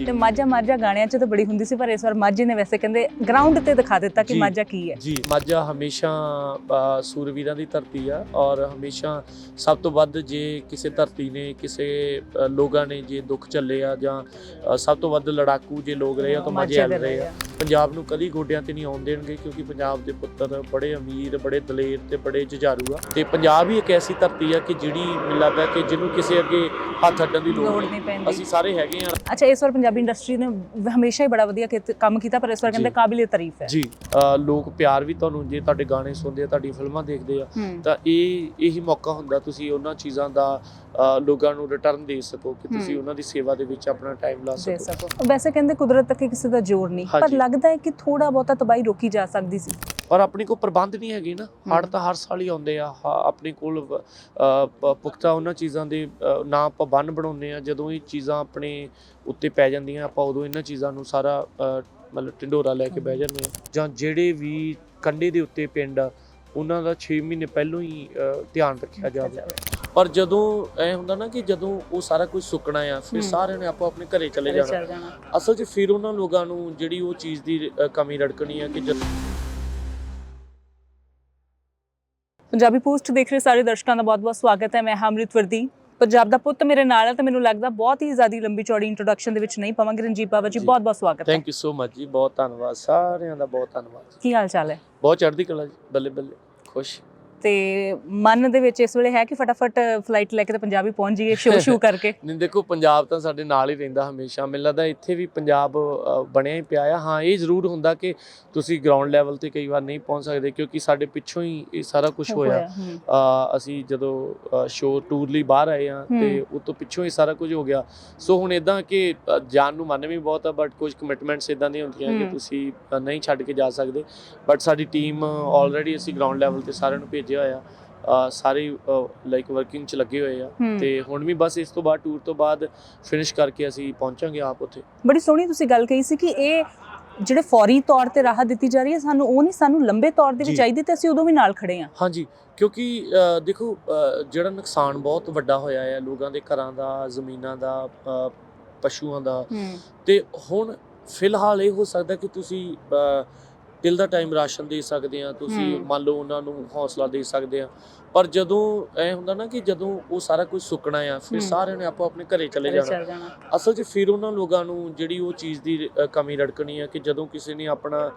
ਜੀ। ਤੇ ਮਾਝਾ ਮਾਝਾ ਗਾਣਿਆਂ 'ਚ ਤਾਂ ਬੜੀ ਹੁੰਦੀ ਸੀ ਪਰ ਇਸ ਵਾਰ ਮਾਝੇ ਨੇ ਵੈਸੇ ਕਹਿੰਦੇ ਗਰਾਊਂਡ ਤੇ ਦਿਖਾ ਦਿੱਤਾ ਕਿ। ਮਾਝਾ ਕੀ ਹੈ ਜੀ ਮਾਝਾ ਹਮੇਸ਼ਾ ਸੂਰਵੀਰਾਂ ਦੀ ਧਰਤੀ ਆ ਔਰ ਹਮੇਸ਼ਾ ਸਭ ਤੋਂ ਵੱਧ ਜੇ ਕਿਸੇ ਧਰਤੀ ਨੇ ਕਿਸੇ ਲੋਕਾਂ ਨੇ ਜੇ ਦੁੱਖ ਝੱਲੇ ਆ ਜਾਂ ਸਭ ਤੋਂ ਵੱਧ ਲੜਾਕੂ ਜੇ ਲੋਕ ਰਹੇ ਆ ਤਾਂ ਮਾਝੇ ਹਲ ਰਹੇ ਆ ਪੰਜਾਬ ਨੂੰ ਕਦੀ ਗੋਡਿਆਂ ਤੇ ਨਹੀਂ ਆਉਣ ਦੇਣਗੇ ਕਿਉਂਕਿ ਪੰਜਾਬ ਦੇ ਪੁੱਤਰ ਬੜੇ ਅਮੀਰ ਬੜੇ ਦਲੇਰ ਤੇ ਬੜੇ ਜੁਝਾਰੂ ਆ। ਤੇ ਪੰਜਾਬ ਹੀ ਇੱਕ ਐਸੀ ਧਰਤੀ ਆ ਕਿ ਜਿਹੜੀ ਮੈਨੂੰ ਲੱਗਦਾ ਕਿ ਜਿਹਨੂੰ ਕਿਸੇ ਅੱਗੇ ਹੱਥ ਅੱਡਣ ਦੀ ਲੋੜ ਨਹੀਂ। ਅਸੀਂ ਸਾਰੇ ਹੈਗੇ ਆ। ਅੱਛਾ ਇਸ ਵਾਰ ਪੰਜਾਬੀ ਇੰਡਸਟਰੀ ਨੇ ਹਮੇਸ਼ਾ ਹੀ ਬੜਾ ਵਧੀਆ ਕੰਮ ਕੀਤਾ ਪਰ ਇਸ ਵਾਰ ਕਹਿੰਦੇ। ਕਾਬਿਲੇ ਤਾਰੀਫ ਹੈ। ਜੀ ਲੋਕ ਪਿਆਰ ਵੀ ਤੁਹਾਨੂੰ ਜੇ ਤੁਹਾਡੇ ਗਾਣੇ ਸੁਣਦੇ ਆ ਤੁਹਾਡੀ ਫਿਲਮਾਂ ਦੇਖਦੇ ਆ ਤਾਂ ਇਹ ਇਹੀ ਮੌਕਾ ਹੁੰਦਾ ਤੁਸੀਂ ਉਹਨਾਂ ਚੀਜ਼ਾਂ ਦਾ ਲੋਕਾਂ ਨੂੰ ਰਿਟਰਨ ਦੇ ਸਕੋ ਕਿ ਤੁਸੀਂ। ਉਹਨਾਂ ਦੀ ਸੇਵਾ ਦੇ ਵਿੱਚ ਆਪਣਾ ਟਾਈਮ ਲਾ ਸਕੋ। ਵੈਸੇ ਕਹਿੰਦੇ ਕੁਦਰਤ ਤੱਕ ਕਿਸੇ ਦਾ ਜ਼ੋਰ ਨਹੀਂ ਪਰ। ਲੱਗਦਾ ਹੈ ਕਿ ਥੋੜਾ ਬਹੁਤਾ ਤਬਾਹੀ ਰੋਕੀ ਜਾ ਸਕਦੀ ਸੀ। ਪਰ ਆਪਣੀ ਕੋਲ ਪ੍ਰਬੰਧ ਨਹੀਂ ਹੈਗੇ ਨਾ। ਹੜ੍ਹ ਤਾਂ ਹਰ ਸਾਲ ਹੀ ਆਉਂਦੇ ਆ। ਆਪਣੇ ਕੋਲ ਪੁਖਤਾ ਉਹਨਾਂ ਚੀਜ਼ਾਂ ਦੇ ਨਾ ਆਪਾਂ ਬੰਨ ਬਣਾਉਂਦੇ ਆ ਜਦੋਂ ਇਹ ਚੀਜ਼ਾਂ ਆਪਣੇ ਉੱਤੇ ਪੈ ਜਾਂਦੀਆਂ ਆਪਾਂ ਉਦੋਂ ਇਹਨਾਂ ਚੀਜ਼ਾਂ ਨੂੰ ਸਾਰਾ ਮਤਲਬ ਢਿੰਡੋਰਾ ਲੈ ਕੇ ਬਹਿ ਜਾਂਦੇ ਆ ਜਾਂ ਜਿਹੜੇ ਵੀ ਕੰਢੇ ਦੇ ਉੱਤੇ ਪਿੰਡ ਆ ਉਹਨਾਂ ਦਾ 6 ਮਹੀਨੇ ਪਹਿਲਾਂ ਹੀ ਧਿਆਨ ਰੱਖਿਆ ਜਾਵੇ। ਪਰ ਜਦੋਂ ਐ ਹੁੰਦਾ ਨਾ ਕਿ ਜਦੋਂ ਉਹ ਸਾਰਾ ਕੁਝ ਸੁੱਕਣਾ ਆ ਫਿਰ। ਸਾਰਿਆਂ ਨੇ ਆਪੋ ਆਪਣੇ ਘਰੇ ਚਲੇ ਜਾਣਾ। ਅਸਲ 'ਚ ਫਿਰ ਉਹਨਾਂ ਲੋਕਾਂ ਨੂੰ ਜਿਹੜੀ ਉਹ ਚੀਜ਼ ਦੀ ਕਮੀ ਰੜਕਣੀ ਆ ਕਿ ਜਦ ਪੰਜਾਬੀ ਪੋਸਟ ਦੇਖ ਰਹੇ ਸਾਰੇ ਦਰਸ਼ਕਾਂ ਦਾ ਬਹੁਤ-ਬਹੁਤ ਸਵਾਗਤ ਹੈ। ਮੈਂ ਹਮਰਿਤ ਵਰਦੀ। ਪੰਜਾਬ ਦਾ ਪੁੱਤ ਮੇਰੇ ਨਾਲ ਹੈ ਤੇ ਮੈਨੂੰ ਲੱਗਦਾ ਬਹੁਤ ਹੀ ਜ਼ਿਆਦਾ ਲੰਬੀ ਚੌੜੀ ਇੰਟਰੋਡਕਸ਼ਨ ਦੇ ਵਿੱਚ ਨਹੀਂ ਪਵਾਂਗੇ। ਰਣਜੀਤ ਬਾਬਾ ਜੀ ਜੀ। ਬਹੁਤ-ਬਹੁਤ ਸਵਾਗਤ ਹੈ। ਥੈਂਕ ਯੂ ਸੋ ਮਚ ਜੀ ਬਹੁਤ ਧੰਨਵਾਦ। ਸਾਰਿਆਂ ਦਾ ਬਹੁਤ ਧੰਨਵਾਦ। ਕੀ ਹਾਲ ਚਾਲ ਹੈ? ਬਹੁਤ ਚੜ੍ਹਦੀ ਕਲਾ ਜੀ ਬੱਲੇ ਬੱਲੇ ਖੁਸ਼। ਤੇ ਮਨ ਦੇ ਵਿੱਚ ਇਸ ਵੇਲੇ ਹੈ ਕਿ ਫਟਾਫਟ ਫਲਾਈਟ ਲੈ ਕੇ ਤੇ ਪੰਜਾਬੀ ਪਹੁੰਚ ਜਾਈਏ ਸ਼ੋ ਸ਼ੂ ਕਰਕੇ। ਨਹੀਂ ਦੇਖੋ ਪੰਜਾਬ ਤਾਂ ਸਾਡੇ ਨਾਲ ਹੀ ਰਹਿੰਦਾ ਹਮੇਸ਼ਾ। ਮੈਨੂੰ ਲੱਗਦਾ ਇੱਥੇ ਵੀ ਪੰਜਾਬ ਬਣਿਆ ਹੀ ਪਿਆ ਆ। ਹਾਂ ਇਹ ਜ਼ਰੂਰ ਹੁੰਦਾ ਕਿ ਤੁਸੀਂ ਗਰਾਊਂਡ ਲੈਵਲ ਤੇ ਕਈ ਵਾਰ ਨਹੀਂ ਪਹੁੰਚ ਸਕਦੇ ਕਿਉਂਕਿ ਸਾਡੇ ਪਿੱਛੋਂ ਹੀ ਇਹ ਸਾਰਾ ਕੁਝ ਹੋਇਆ। ਅਸੀਂ ਜਦੋਂ ਸ਼ੋਅ ਟੂਰ ਲਈ ਬਾਹਰ ਆਏ ਆ ਤੇ। ਉਹ ਤੋਂ ਪਿੱਛੋਂ ਹੀ ਸਾਰਾ ਕੁਝ ਹੋ ਗਿਆ। ਸੋ ਹੁਣ ਇਦਾਂ ਕਿ ਜਾਣ ਨੂੰ ਮਨ ਵੀ ਬਹੁਤ ਆ ਬਟ ਕੁਝ ਕਮਿਟਮੈਂਟਸ ਇਦਾਂ ਦੀਆਂ ਹੁੰਦੀਆਂ ਕਿ। ਤੁਸੀਂ ਨਹੀਂ ਛੱਡ ਕੇ ਜਾ ਸਕਦੇ। ਬਟ ਸਾਡੀ ਟੀਮ ਆਲਰੇਡੀ ਅਸੀਂ ਗਰਾਊਂਡ ਲੈਵਲ ਤੇ ਸਾਰਿਆਂ ਨੂੰ ਭੇਜਿਆ ਹੋਇਆ ਸਾਰੇ ਲਾਈਕ ਵਰਕਿੰਗ ਚ ਲੱਗੇ ਹੋਏ ਆ। ਤੇ ਹੁਣ ਵੀ ਬਸ ਇਸ ਤੋਂ ਬਾਅਦ ਟੂਰ ਤੋਂ ਬਾਅਦ ਫਿਨਿਸ਼ ਕਰਕੇ ਅਸੀਂ ਪਹੁੰਚਾਂਗੇ ਆਪ ਉੱਥੇ। ਬੜੀ ਸੋਹਣੀ ਤੁਸੀਂ ਗੱਲ ਕਹੀ ਸੀ ਕਿ ਇਹ ਜਿਹੜੇ ਫੌਰੀ ਤੌਰ ਤੇ ਰਾਹਤ ਦਿੱਤੀ ਜਾ ਰਹੀ ਹੈ ਸਾਨੂੰ ਉਹ ਨਹੀਂ ਸਾਨੂੰ ਲੰਬੇ ਤੌਰ ਦੇ ਵਿੱਚ। ਚਾਹੀਦੀ ਤੇ ਅਸੀਂ ਉਦੋਂ ਵੀ ਨਾਲ ਖੜੇ ਹਾਂ। ਹਾਂਜੀ ਕਿਉਂਕਿ ਦੇਖੋ ਜਿਹੜਾ ਨੁਕਸਾਨ ਬਹੁਤ ਵੱਡਾ ਹੋਇਆ ਹੈ ਲੋਕਾਂ ਦੇ ਘਰਾਂ ਦਾ ਜ਼ਮੀਨਾਂ ਦਾ ਪਸ਼ੂਆਂ ਦਾ। ਤੇ ਹੁਣ ਫਿਲਹਾਲ ਇਹ ਹੋ ਸਕਦਾ ਕਿ ਤੁਸੀਂ ਟਿਲ ਦਾ ਟਾਈਮ ਰਾਸ਼ਨ ਦੇ ਸਕਦੇ ਆ ਤੁਸੀਂ। ਮੰਨ ਲਓ ਉਹਨਾਂ ਨੂੰ ਹੌਸਲਾ ਦੇ ਸਕਦੇ ਆ ਪਰ ਜਦੋਂ ਐ ਹੁੰਦਾ ਨਾ ਕਿ ਜਦੋਂ ਉਹ ਸਾਰਾ ਕੁਝ ਸੁੱਕਣਾ ਆ ਫਿਰ। ਸਾਰਿਆਂ ਨੇ ਆਪੋ ਆਪਣੇ ਘਰੇ ਚਲੇ ਜਾਣਾ। ਅਸਲ 'ਚ ਫਿਰ ਉਹਨਾਂ ਲੋਕਾਂ ਨੂੰ ਜਿਹੜੀ ਉਹ ਚੀਜ਼ ਦੀ ਕਮੀ ਰੜਕਣੀ ਆ ਕਿ ਜਦੋਂ ਕਿਸੇ ਨੇ ਆਪਣਾ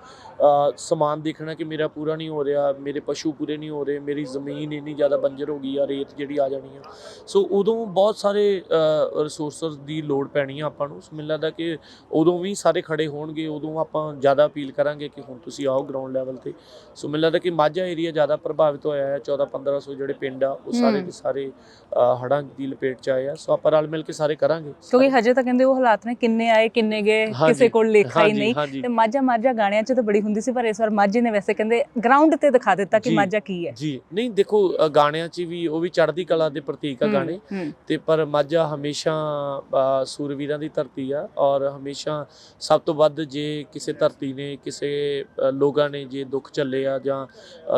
ਸਮਾਨ ਦੇਖਣਾ ਕਿ ਮੇਰਾ ਪੂਰਾ ਨਹੀਂ ਹੋ ਰਿਹਾ ਮੇਰੇ ਪਸ਼ੂ ਪੂਰੇ ਨਹੀਂ ਹੋ ਰਹੇ ਮੇਰੀ ਜ਼ਮੀਨ ਇੰਨੀ ਜ਼ਿਆਦਾ ਬੰਜਰ ਹੋ ਗਈ ਆ ਰੇਤ ਜਿਹੜੀ ਆ ਜਾਣੀ ਆ। ਸੋ ਉਦੋਂ ਬਹੁਤ ਸਾਰੇ ਰਿਸੋਰਸਸ ਦੀ ਲੋੜ ਪੈਣੀ ਆ ਆਪਾਂ ਨੂੰ। ਮੈਨੂੰ ਲੱਗਦਾ ਕਿ ਉਦੋਂ ਵੀ ਸਾਰੇ ਖੜੇ ਹੋਣਗੇ ਉਦੋਂ ਆਪਾਂ ਜ਼ਿਆਦਾ ਅਪੀਲ ਕਰਾਂਗੇ ਕਿ ਹੁਣ ਤੁਸੀਂ ਆਓ ਗਰਾਊਂਡ ਲੈਵਲ ਤੇ। ਸੋ ਮੈਨੂੰ ਲੱਗਦਾ ਕਿ ਮਾਝਾ ਏਰੀਆ ਜ਼ਿਆਦਾ ਪ੍ਰਭਾਵਿਤ ਹੋਇਆ ਹੈ 14 1500 ਜਿਹੜੇ ਪਿੰਡ ਆ ਉਹ ਸਾਰੇ। ਦੇ ਸਾਰੇ ਅ, ਹੜ੍ਹਾਂ ਦੀ ਲਪੇਟ 'ਚ ਆਏ ਆ। ਸੋ ਆਪਾਂ ਰਲ ਮਿਲ ਕੇ ਸਾਰੇ ਕਰਾਂਗੇ। ਕਿਉਂਕਿ ਹਜੇ ਤਾਂ ਕਹਿੰਦੇ ਉਹ ਹਾਲਾਤ ਨੇ ਕਿੰਨੇ ਆਏ ਕਿੰਨੇ ਗਏ ਕਿਸੇ ਕੋਲ ਲੇਖਾ ਹੀ ਨਹੀਂ। ਤੇ ਮਾਝਾ ਮਾਝਾ ਗਾਣਿਆਂ 'ਚ ਤਾਂ ਬੜੀ ਹੁੰਦੀ ਸੀ ਪਰ ਇਸ ਵਾਰ ਮਾਝੇ ਨੇ ਵੈਸੇ ਕਹਿੰਦੇ ਗਰਾਊਂਡ ਤੇ ਦਿਖਾ ਦਿੱਤਾ ਕਿ। ਮਾਝਾ ਕੀ ਹੈ। ਜੀ ਨਹੀਂ ਦੇਖੋ ਗਾਣਿਆਂ 'ਚ ਵੀ ਉਹ ਵੀ ਚੜ੍ਹਦੀ ਕਲਾ ਦੇ ਪ੍ਰਤੀਕ ਆ ਗਾਣੇ। ਤੇ ਪਰ ਮਾਝਾ ਹਮੇਸ਼ਾ ਸੂਰਵੀਰਾਂ ਦੀ ਧਰਤੀ ਆ ਔਰ ਹਮੇਸ਼ਾ ਸਭ ਤੋਂ ਵੱਧ ਜੇ ਕਿਸੇ ਧਰਤੀ ਨੇ ਕਿਸੇ ਲੋਕਾਂ ਨੇ ਜੇ ਦੁੱਖ ਝੱਲੇ ਆ ਜਾਂ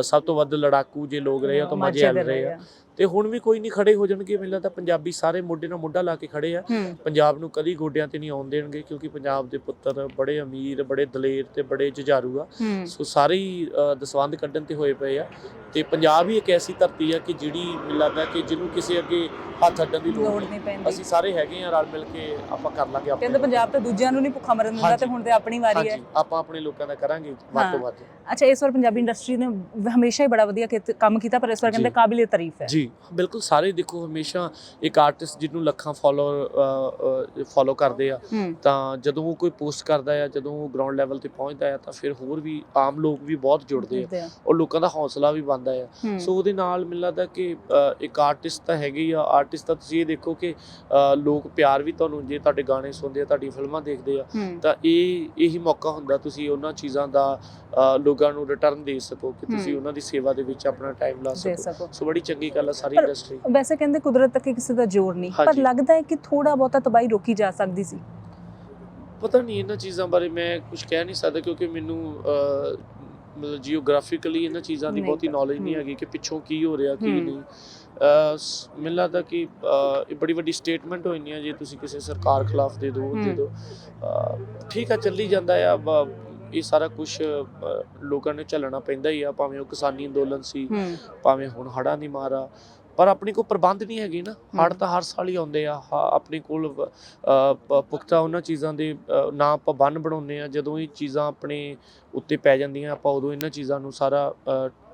ਸਭ ਤੋਂ ਵੱਧ ਲੜਾਕੂ ਜੇ ਲੋਕ ਰਹੇ ਆ ਤਾਂ ਮਾਝੇ ਹਲ ਦੇ ਰਹੇ ਆ ਤੇ ਹੁਣ ਵੀ ਕੋਈ ਨਹੀਂ ਖੜੇ ਹੋ ਜਾਣਗੇ। ਮੈਨੂੰ ਲੱਗਦਾ ਪੰਜਾਬੀ ਸਾਰੇ ਮੋਢੇ ਨਾਲ ਮੋਢਾ ਲਾ ਕੇ ਖੜੇ ਆ। ਪੰਜਾਬ ਨੂੰ ਕਦੀ ਗੋਡਿਆਂ ਤੇ ਨਹੀਂ ਆਉਣ ਦੇਣਗੇ ਕਿਉਂਕਿ ਪੰਜਾਬ ਦੇ ਪੁੱਤਰ ਬੜੇ ਅਮੀਰ ਬੜੇ ਦਲੇਰ ਤੇ ਬੜੇ ਜੁਝਾਰੂ ਆ। ਸੋ ਸਾਰੇ ਹੀ ਅ, ਦਸਵੰਧ ਕੱਢਣ ਤੇ ਹੋਏ ਪਏ ਆ। ਤੇ ਪੰਜਾਬ ਹੀ ਇੱਕ ਐਸੀ ਧਰਤੀ ਆ ਕਿ ਜਿਹੜੀ ਮੈਨੂੰ ਲੱਗਦਾ ਕਿ ਜਿਹਨੂੰ ਕਿਸੇ ਅੱਗੇ ਹੱਥ ਅੱਡਣ ਦੀ ਲੋੜ ਨਹੀਂ। ਅਸੀਂ ਸਾਰੇ ਹੈਗੇ ਆ ਰਲ ਮਿਲ ਕੇ ਆਪਾਂ ਕਰ ਲਾਂਗੇ ਆਪਣੇ। ਕਹਿੰਦੇ ਪੰਜਾਬ ਤਾਂ ਦੂਜਿਆਂ ਨੂੰ ਨਹੀਂ ਭੁੱਖਾ ਮਰਨ ਦਿੰਦਾ ਤੇ। ਹੁਣ ਤੇ ਆਪਣੀ ਵਾਰੀ ਹੈ। ਹਾਂਜੀ ਆਪਾਂ ਆਪਣੇ ਲੋਕਾਂ ਦਾ ਕਰਾਂਗੇ ਵੱਧ ਤੋਂ। ਵੱਧ। ਅੱਛਾ ਇਸ ਵਾਰ ਪੰਜਾਬੀ ਇੰਡਸਟਰੀ ਨੇ ਹਮੇਸ਼ਾ ਹੀ ਬੜਾ ਵਧੀਆ ਕੰਮ ਕੀਤਾ ਪਰ ਇਸ ਵਾਰ ਕਹਿੰਦੇ। ਕਾਬਿਲੇ ਤਾਰੀਫ ਹੈ। ਜੀ। ਬਿਲਕੁਲ ਸਾਰੇ ਦੇਖੋ ਹਮੇਸ਼ਾ ਇੱਕ ਆਰਟਿਸਟ ਜਿਹਨੂੰ ਲੱਖਾਂ ਫਾਲੋਅਰ ਫਾਲੋ ਕਰਦੇ ਆ ਤਾਂ ਜਦੋਂ ਉਹ ਕੋਈ ਪੋਸਟ ਕਰਦਾ ਆ ਜਦੋਂ ਉਹ ਗਰਾਊਂਡ ਲੈਵਲ ਤੇ ਪਹੁੰਚਦਾ ਆ ਤਾਂ ਫਿਰ ਹੋਰ ਵੀ ਆਮ ਲੋਕ ਵੀ ਬਹੁਤ ਜੁੜਦੇ ਆ। ਔਰ ਲੋਕਾਂ ਦਾ ਹੌਸਲਾ ਵੀ ਬਣਦਾ ਆ। ਸੋ ਉਹਦੇ ਨਾਲ ਮੈਨੂੰ ਲੱਗਦਾ ਕਿ ਇੱਕ ਆਰਟਿਸਟ ਤਾਂ ਹੈਗੇ ਹੀ ਆ। ਆਰਟਿਸਟ ਤਾਂ ਤੁਸੀਂ ਇਹ ਦੇਖੋ ਕਿ ਲੋਕ ਪਿਆਰ ਵੀ ਤੁਹਾਨੂੰ ਜੇ ਤੁਹਾਡੇ ਗਾਣੇ ਸੁਣਦੇ ਆ ਤੁਹਾਡੀ ਫਿਲਮਾਂ ਦੇਖਦੇ ਆ ਤਾਂ ਇਹ ਇਹੀ ਮੌਕਾ ਹੁੰਦਾ ਤੁਸੀਂ ਉਹਨਾਂ ਚੀਜ਼ਾਂ ਦਾ ਲੋਕਾਂ ਨੂੰ ਰਿਟਰਨ ਦੇ ਸਕੋ ਕਿ ਤੁਸੀਂ। ਉਹਨਾਂ ਦੀ ਸੇਵਾ ਦੇ ਵਿੱਚ ਆਪਣਾ ਟਾਈਮ ਲਾ ਸਕੋ। ਸੋ ਬੜੀ ਚੰਗੀ ਗੱਲ ਆ। ਸਾਰੀ ਇੰਡਸਟਰੀ ਵੈਸੇ ਕਹਿੰਦੇ ਕੁਦਰਤ ਤੱਕ ਕਿਸੇ ਦਾ ਜ਼ੋਰ ਨਹੀਂ ਪਰ। ਲੱਗਦਾ ਹੈ ਕਿ ਥੋੜਾ ਬਹੁਤਾ ਤਬਾਹੀ ਰੋਕੀ ਜਾ ਸਕਦੀ ਸੀ ਪਤਾ ਨਹੀਂ ਇਹਨਾਂ ਚੀਜ਼ਾਂ ਬਾਰੇ ਮੈਂ ਕੁਝ ਕਹਿ ਨਹੀਂ ਸਕਦਾ ਕਿਉਂਕਿ ਮੈਨੂੰ ਮਤਲਬ ਜੀਓਗ੍ਰਾਫਿਕਲੀ ਇਹਨਾਂ ਚੀਜ਼ਾਂ ਦੀ ਬਹੁਤੀ। ਨੌਲੇਜ ਨਹੀਂ। ਹੈਗੀ ਕਿ ਪਿੱਛੋਂ ਕੀ ਹੋ ਰਿਹਾ ਕੀ। ਨਹੀਂ ਮੈਨੂੰ ਲੱਗਦਾ ਕਿ ਇਹ ਬੜੀ ਵੱਡੀ ਸਟੇਟਮੈਂਟ ਹੋਈ ਨਹੀਂ ਹੈ ਜੇ ਤੁਸੀਂ ਕਿਸੇ ਸਰਕਾਰ ਖਿਲਾਫ ਦੇ ਦੇ। ਦਿਓ ਅਹ, ਠੀਕ ਆ ਚੱਲੀ ਜਾਂਦਾ ਆ ਇਹ ਸਾਰਾ ਕੁਝ ਲੋਕਾਂ ਨੇ ਝੱਲਣਾ ਪੈਂਦਾ ਹੀ ਆ ਭਾਵੇਂ ਉਹ ਕਿਸਾਨੀ ਅੰਦੋਲਨ ਸੀ ਭਾਵੇਂ ਹੁਣ ਹੜ੍ਹਾਂ ਦੀ ਮਾਰ ਆ। ਪਰ ਆਪਣੀ ਕੋਲ ਪ੍ਰਬੰਧ ਨਹੀਂ ਹੈਗੇ ਨਾ। ਹੜ੍ਹ ਤਾਂ ਹਰ ਸਾਲ ਹੀ ਆਉਂਦੇ ਆ। ਆਪਣੇ ਕੋਲ ਪੁਖਤਾ ਉਹਨਾਂ ਚੀਜ਼ਾਂ ਦੇ ਨਾ ਆਪਾਂ ਬੰਨ ਬਣਾਉਂਦੇ ਆ। ਜਦੋਂ ਇਹ ਚੀਜ਼ਾਂ ਆਪਣੇ ਉੱਤੇ ਪੈ ਜਾਂਦੀਆਂ ਆਪਾਂ ਉਦੋਂ ਇਹਨਾਂ ਚੀਜ਼ਾਂ ਨੂੰ ਸਾਰਾ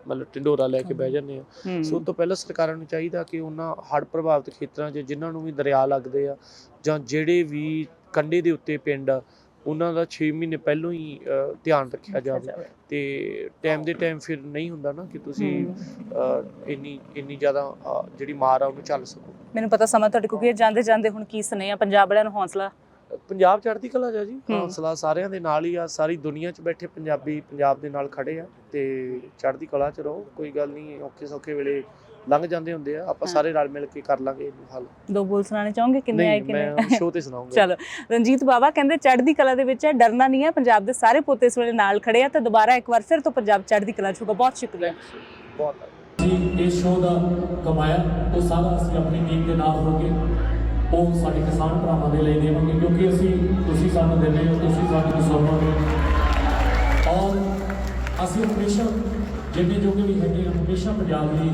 ਮਤਲਬ ਢਿੰਡੋਰਾ ਲੈ ਕੇ ਬਹਿ ਜਾਂਦੇ ਆ। ਸੋ ਤੋਂ ਪਹਿਲਾਂ ਸਰਕਾਰਾਂ ਨੂੰ ਚਾਹੀਦਾ ਕਿ ਉਹਨਾਂ ਹੜ੍ਹ ਪ੍ਰਭਾਵਿਤ ਖੇਤਰਾਂ 'ਚ ਜਿਨ੍ਹਾਂ ਨੂੰ ਵੀ ਦਰਿਆ ਲੱਗਦੇ ਆ ਜਾਂ ਜਿਹੜੇ ਵੀ ਕੰਢੇ ਦੇ ਉੱਤੇ ਪਿੰਡ ਆ ਉਹਨਾਂ ਦਾ 6 ਮਹੀਨੇ ਪਹਿਲਾਂ ਹੀ ਧਿਆਨ ਰੱਖਿਆ ਜਾਵੇ। ਤੇ ਟਾਈਮ ਦੇ ਟਾਈਮ ਫਿਰ ਨਹੀਂ ਹੁੰਦਾ ਨਾ ਕਿ ਤੁਸੀਂ ਇੰਨੀ ਇੰਨੀ ਜ਼ਿਆਦਾ ਜਿਹੜੀ ਮਾਰ ਆ ਉਹਨੂੰ ਝੱਲ ਸਕੋ। ਮੈਨੂੰ ਪਤਾ ਸਮਾਂ ਤੁਹਾਡੇ ਕੋਲ ਜਾਂਦੇ ਜਾਂਦੇ ਹੁਣ ਕੀ ਸੁਨੇਹਾ ਪੰਜਾਬ ਵਾਲਿਆਂ ਨੂੰ ਹੌਸਲਾ? ਪੰਜਾਬ ਚੜ੍ਹਦੀ ਕਲਾ ਜਾ। ਹੌਸਲਾ ਸਾਰਿਆਂ ਦੇ ਨਾਲ ਹੀ ਆ। ਸਾਰੀ ਦੁਨੀਆ 'ਚ ਬੈਠੇ ਪੰਜਾਬੀ ਪੰਜਾਬ ਦੇ ਨਾਲ ਖੜੇ ਆ ਤੇ ਚੜ੍ਹਦੀ ਕਲਾ 'ਚ ਰਹੋ। ਕੋਈ ਗੱਲ ਨਹੀਂ ਔਖੇ ਸੌਖੇ ਵੇਲੇ ਲੰਘ ਜਾਂਦੇ ਹੁੰਦੇ ਆ ਆਪਾਂ। ਸਾਰੇ ਰਲ ਮਿਲ ਕੇ ਕਰ ਲਾਂਗੇ ਇਹਨੂੰ ਹੱਲ। ਦੋ ਬੋਲ ਸੁਣਾਣੇ ਚਾਹੋਗੇ ਕਿੰਨੇ ਆਏ ਨਹੀਂ ਕਿੰਨੇ? ਮੈਂ ਸ਼ੋਅ ਤੇ ਸੁਣਾਉਂਗਾ। ਚਲੋ ਰਣਜੀਤ ਬਾਬਾ ਕਹਿੰਦੇ ਚੜ੍ਹਦੀ ਕਲਾ ਦੇ ਵਿੱਚ ਹੈ ਡਰਨਾ ਨਹੀਂ ਹੈ ਪੰਜਾਬ ਦੇ ਸਾਰੇ ਪੋਤੇ ਇਸ ਵੇਲੇ ਨਾਲ ਖੜੇ ਆ ਤੇ ਦੁਬਾਰਾ ਇੱਕ ਵਾਰ ਫਿਰ ਤੋਂ ਪੰਜਾਬ ਚੜ੍ਹਦੀ ਕਲਾ 'ਚ ਹੋਊਗਾ। ਬਹੁਤ ਸ਼ੁਕਰੀਆ। ਬਹੁਤ ਜੀ ਇਸ ਸ਼ੋਅ ਦਾ ਕਮਾਇਆ ਉਹ ਸਾਰਾ ਅਸੀਂ ਆਪਣੀ ਟੀਮ ਦੇ ਨਾਲ ਹੋ ਕੇ ਉਹ ਸਾਡੇ ਕਿਸਾਨ ਭਰਾਵਾਂ ਦੇ ਲਈ ਦੇਵਾਂਗੇ ਕਿਉਂਕਿ ਅਸੀਂ ਤੁਸੀਂ ਸਾਨੂੰ ਦਿੰਦੇ ਹੋ ਤੁਸੀਂ ਸਾਨੂੰ ਸੌਂਪੋਗੇ। ਔਰ ਅਸੀਂ ਹਮੇਸ਼ਾ ਜਿੰਨੇ ਜੋਗੇ ਵੀ ਹੈਗੇ ਹਮੇਸ਼ਾ ਪੰਜਾਬ ਲਈ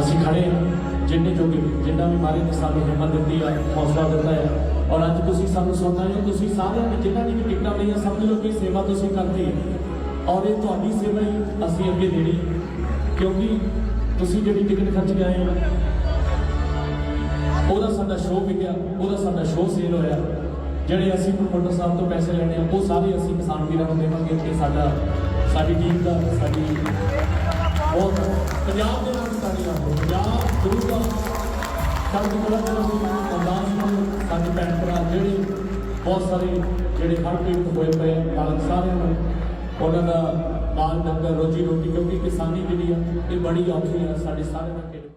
ਅਸੀਂ ਖੜੇ ਹਾਂ। ਜਿੰਨੇ ਜੋਗੇ ਵੀ, ਜਿੰਨਾ ਵੀ ਮਾਰੇ ਨੇ ਸਾਨੂੰ ਹਿੰਮਤ ਦਿੱਤੀ ਆ, ਹੌਸਲਾ ਦਿੱਤਾ ਹੈ ਔਰ ਅੱਜ ਤੁਸੀਂ ਸਾਨੂੰ ਸੁਣਨਾ ਹੈ, ਤੁਸੀਂ ਸਾਰਿਆਂ ਨੇ ਜਿਨ੍ਹਾਂ ਨੇ ਵੀ ਟਿਕਟਾਂ ਲਈਆਂ ਸਮਝ ਲਓ ਕਿ ਸੇਵਾ ਤੁਸੀਂ ਕਰਦੇ ਹੋ ਔਰ ਇਹ ਤੁਹਾਡੀ ਸੇਵਾ ਹੀ ਅਸੀਂ ਅੱਗੇ ਦੇਣੀ। ਕਿਉਂਕਿ ਤੁਸੀਂ ਜਿਹੜੀ ਟਿਕਟ ਖਰਚ ਕੇ ਆਏ ਹੋ, ਉਹਦਾ ਸਾਡਾ ਸ਼ੋਅ ਵਿਕਿਆ, ਉਹਦਾ ਸਾਡਾ ਸ਼ੋਅ ਸੇਲ ਹੋਇਆ। ਜਿਹੜੇ ਅਸੀਂ ਪ੍ਰਮੋਟਰ ਸਾਹਿਬ ਤੋਂ ਪੈਸੇ ਲੈਣੇ ਆ, ਉਹ ਸਾਰੇ ਅਸੀਂ ਕਿਸਾਨ ਵੀਰਾਂ ਨੂੰ ਦੇਵਾਂਗੇ। ਤੇ ਸਾਡਾ, ਸਾਡੀ ਟੀਮ ਦਾ, ਸਾਡੀ ਬਹੁਤ ਪੰਜਾਬ ਦੇ ਸਾਡੇ ਭੈਣ ਭਰਾ ਜਿਹੜੇ ਬਹੁਤ ਸਾਰੇ ਜਿਹੜੇ ਹੜ੍ਹ ਪੀੜਤ ਹੋਏ ਪਏ ਆ, ਮਾਲਕ ਸਾਰਿਆਂ ਨੂੰ ਉਹਨਾਂ ਦਾ ਮਾਲ ਡੰਗਰ ਰੋਜੀ ਰੋਟੀ ਕਿਉਂਕਿ ਕਿਸਾਨੀ ਜਿਹੜੀ ਆ ਇਹ ਬੜੀ ਔਖੀ ਆ ਸਾਡੇ ਸਾਰਿਆਂ ਦਾ